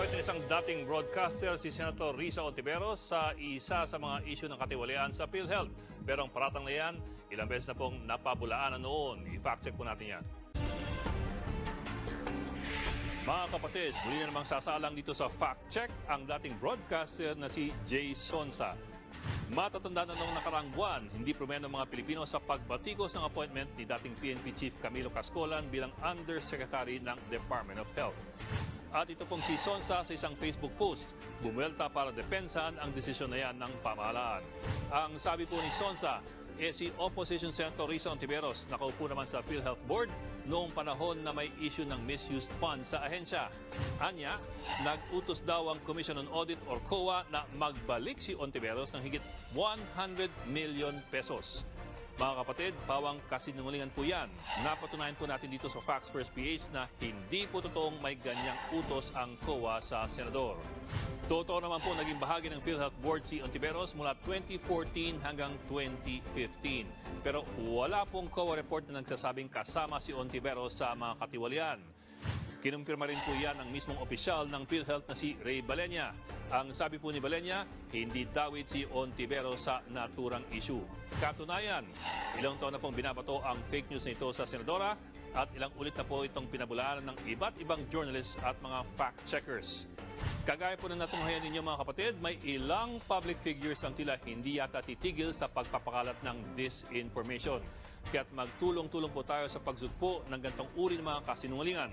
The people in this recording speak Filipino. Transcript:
Ginamit ng isang dating broadcaster si Senator Risa Ontiveros sa isa sa mga isyu ng katiwalian sa PhilHealth. Pero ang paratang na yan, ilang beses na pong napabulaan na noon. I-fact check po natin yan. Mga kapatid, muli na namang sasalang dito sa fact check ang dating broadcaster na si Jay Sonsa. Matatanda na noong nakaraang buwan, hindi promeno mga Pilipino sa pagbatikos ng appointment ni dating PNP Chief Camilo Cascolan bilang Undersecretary ng Department of Health. At ito pong si Sonsa sa isang Facebook post, bumuelta para depensahan ang desisyon na yan ng pamahalaan. Ang sabi po ni Sonsa, eh si Opposition Senator Risa Ontiveros nakaupo naman sa PhilHealth Board noong panahon na may issue ng misused funds sa ahensya. Anya, nag-utos daw ang Commission on Audit or COA na magbalik si Ontiveros ng higit 100 million pesos. Mga kapatid, pawang kasinungalingan po yan. Napatunayan po natin dito sa Facts First PH na hindi po totoong may ganyang utos ang COA sa Senador. Totoo naman po naging bahagi ng PhilHealth Board si Ontiveros mula 2014 hanggang 2015. Pero wala pong COA report na nagsasabing kasama si Ontiveros sa mga katiwalian. Kinumpirma rin po yan ng mismong opisyal ng PhilHealth na si Ray Balenya. Ang sabi po ni Balenya, hindi dawit si Ontiveros sa naturang issue. Katunayan, ilang taon na pong binabato ang fake news na ito sa Senadora at ilang ulit na po itong pinabulaanan ng iba't ibang journalists at mga fact-checkers. Kagaya po ng natunghayan ninyo mga kapatid, may ilang public figures ang tila hindi yata titigil sa pagpapakalat ng disinformation. Kaya't magtulong-tulong po tayo sa pagsugpo ng gantong uri ng mga kasinungalingan.